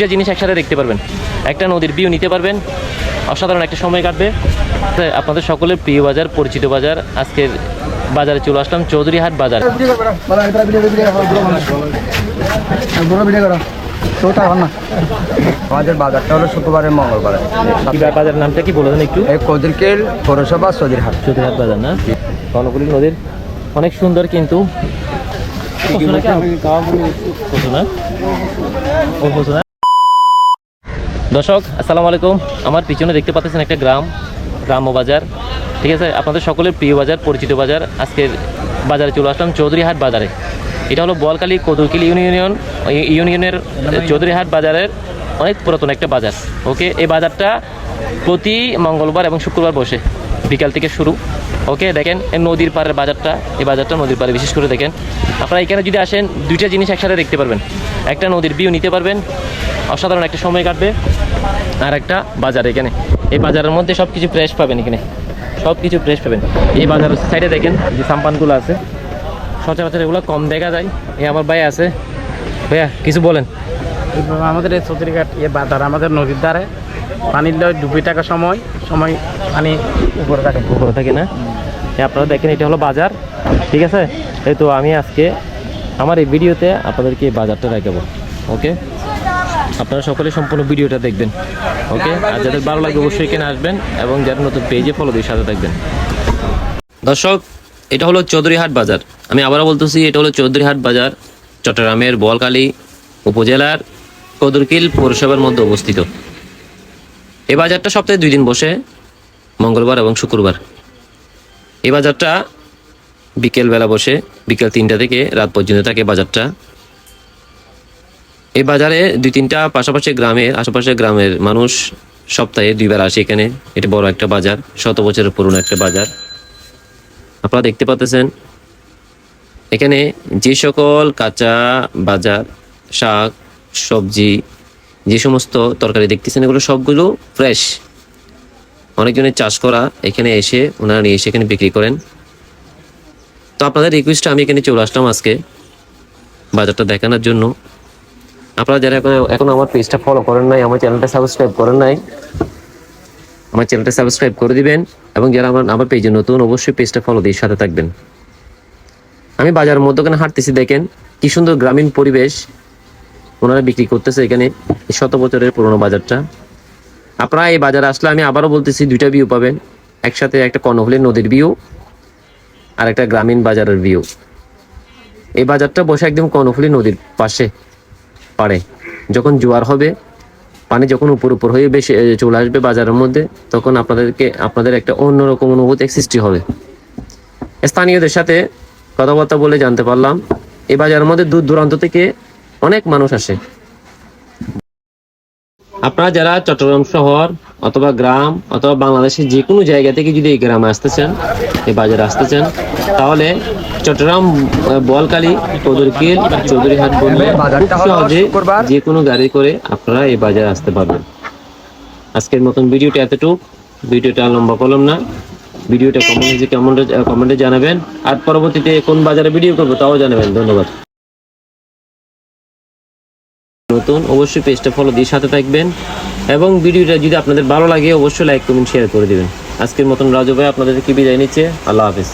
দুটা জিনিস একসাথে দেখতে পারবেন। একটা নদীর ভিউ নিতে পারবেন। অসাধারণ একটা সময় কাটবে। আপনাদের সকলের প্রিয় বাজার পরিচিত বাজার আজকের বাজারে চলে আসলাম চৌধুরীহাট বাজার। আমাদের বাজারটা হলো মঙ্গলবার। বাজার নামটা কি বলে দেন একটু? এই কদিরকেল পৌরসভা সদিরহাট চৌধুরীহাট বাজার না? কর্ণকুলি নদীর। অনেক সুন্দর কিন্তু। দর্শক, আসসালামু আলাইকুম। আমার পিছনে দেখতে পাচ্ছেন একটা গ্রাম, গ্রাম্য বাজার। ঠিক আছে, আপনাদের সকলের প্রিয় বাজার, পরিচিত বাজার। আজকের বাজারে চলে আসলাম চৌধুরীহাট বাজারে। এটা হলো বলকালী কদুরকিল ইউনিয়ন, ইউনিয়নের চৌধুরীহাট বাজারের অনেক পুরাতন একটা বাজার। ওকে, এই বাজারটা প্রতি মঙ্গলবার এবং শুক্রবার বসে, বিকাল থেকে শুরু। ওকে, দেখেন এই নদীর পাড়ের বাজারটা, এই বাজারটা নদীর পাড়ে, বিশেষ করে দেখেন। আপনারা এখানে যদি আসেন, দুইটা জিনিস একসাথে দেখতে পারবেন। একটা নদীর ভিউ নিতে পারবেন অসাধারণ একটা সময় কাটবে। আর একটা বাজার এখানে। এই বাজারের মধ্যে সব কিছু ফ্রেশ পাবেন এখানে। সব কিছু ফ্রেশ পাবেন। এই বাজারের সাইডে দেখেন যে সাম্পানগুলো আছে। সচরাচর এগুলো কম দেখা যায়। এ আমার ভাই আছে। ভাইয়া কিছু বলেন। আমাদের এই চৌধুরীঘাট ইয়ে বাজার আমাদের নদীর ধারে। পানির ডুবি টাকা সময় সময় পানি উপরে থাকে। উপরে থাকে না? আপনারা দেখেন এটা হলো বাজার। ঠিক আছে? এই তো আমি আজকে আমার এই ভিডিওতে আপনাদেরকে এই বাজারটা দেখাবো। ওকে আপনারা সকলে সম্পূর্ণ ভিডিওটা দেখবেন ওকে? আর যাদের ভালো লাগে অবশ্যই এখানে আসবেন এবং যারা নতুন পেজে ফলো দিয়ে সাথে থাকবেন। দর্শক এটা হলো চৌধুরীহাট বাজার। আমি আবারও বলতেছি এটা হলো চৌধুরীহাট বাজার চট্টগ্রামের বোয়ালখালী উপজেলার কদুরকিল পৌরসভার মধ্যে অবস্থিত। এই বাজারটা সপ্তাহে দুই দিন বসে মঙ্গলবার এবং শুক্রবার। এই বাজারটা বিকেলবেলা বসে বিকেল তিনটা থেকে রাত পর্যন্ত থাকে বাজারটা। এই বাজারে দুই তিনটা পাশাপাশি গ্রামের আশেপাশে গ্রামের মানুষ সপ্তাহে দুইবার আসে এখানে। এটা বড় একটা বাজার, শত বছরের পুরনো একটা বাজার। আপনারা দেখতে পাচ্ছেন এখানে যে সকল কাঁচা বাজার, শাক, সবজি, যে সমস্ত তরকারি দেখতেছেন, এগুলো সবগুলো ফ্রেশ। অনেকজনের চাষ করা এখানে এসে ওনারা নিয়ে এসে এখানে বিক্রি করেন। তো আপনাদের রিকোয়েস্টে আমি এখানে চলে আসলাম আজকে বাজারটা দেখানোর জন্য। আপনারা যারা এখন আমার পেজটা ফলো করেন নাই, আমার চ্যানেলটা সাবস্ক্রাইব করেন নাই, আমার চ্যানেলটা সাবস্ক্রাইব করে দিবেন এবং যারা আমার আমার পেজে নতুন, অবশ্যই পেজটা ফলো দিয়ে সাথে থাকবেন। আমি বাজারের মধ্যখানে হাঁটতেছি, দেখেন কি সুন্দর গ্রামীণ পরিবেশ ওনারা বিক্রি করতেছে এখানে শত বছরের পুরোনো বাজারটা। আপনারা এই বাজারে আসলে আমি আবারও বলতেছি, দুইটা ভিউ পাবেন। একসাথে একটা কর্ণফুলী নদীর ভিউ আর একটা গ্রামীণ বাজারের ভিউ এই বাজারটা বসে একদম কর্ণফুলী নদীর পাশে। পাড়ে যখন জোয়ার হবে, পানি যখন উপর উপর হয়ে বেশি চলে আসবে বাজারের মধ্যে, তখন আপনাদেরকে, আপনাদের একটা অন্যরকম অনুভূতি সৃষ্টি হবে। স্থানীয়দের সাথে কথাবার্তা বলে জানতে পারলাম, এই বাজারের মধ্যে দূর দূরান্ত থেকে অনেক মানুষ আসে। আপনারা যারা চট্টগ্রাম শহর অথবা গ্রাম অথবা বাংলাদেশের যে কোনো জায়গা থেকে যদি এই গ্রামে আসতে চান এই বাজারে আসতে চান তাহলে চট্টগ্রাম আহ, বোয়ালখালী চৌধুরীকিল চৌধুরীহাট বললে খুব বাজারটা সহজে যে কোনো গাড়ি করে আপনারা এই বাজারে আসতে পারবেন। আজকের মতন ভিডিওটা এতটুক। ভিডিওটা লম্বা করলাম না। ভিডিওটা কমেন্টে কমেন্টে কমেন্টে জানাবেন। আর পরবর্তীতে কোন বাজারে ভিডিও করব তাও জানাবেন। ধন্যবাদ। নতুন, অবশ্যই পেজটা ফলো দিয়ে সাথে থাকবেন। এবং ভিডিওটা যদি আপনাদের ভালো লাগে, অবশ্যই লাইক কমেন্ট শেয়ার করে দেবেন। আজকের মতন রাজু ভাই আপনাদের কি বিদায় নিচ্ছে। আল্লাহ হাফিজ।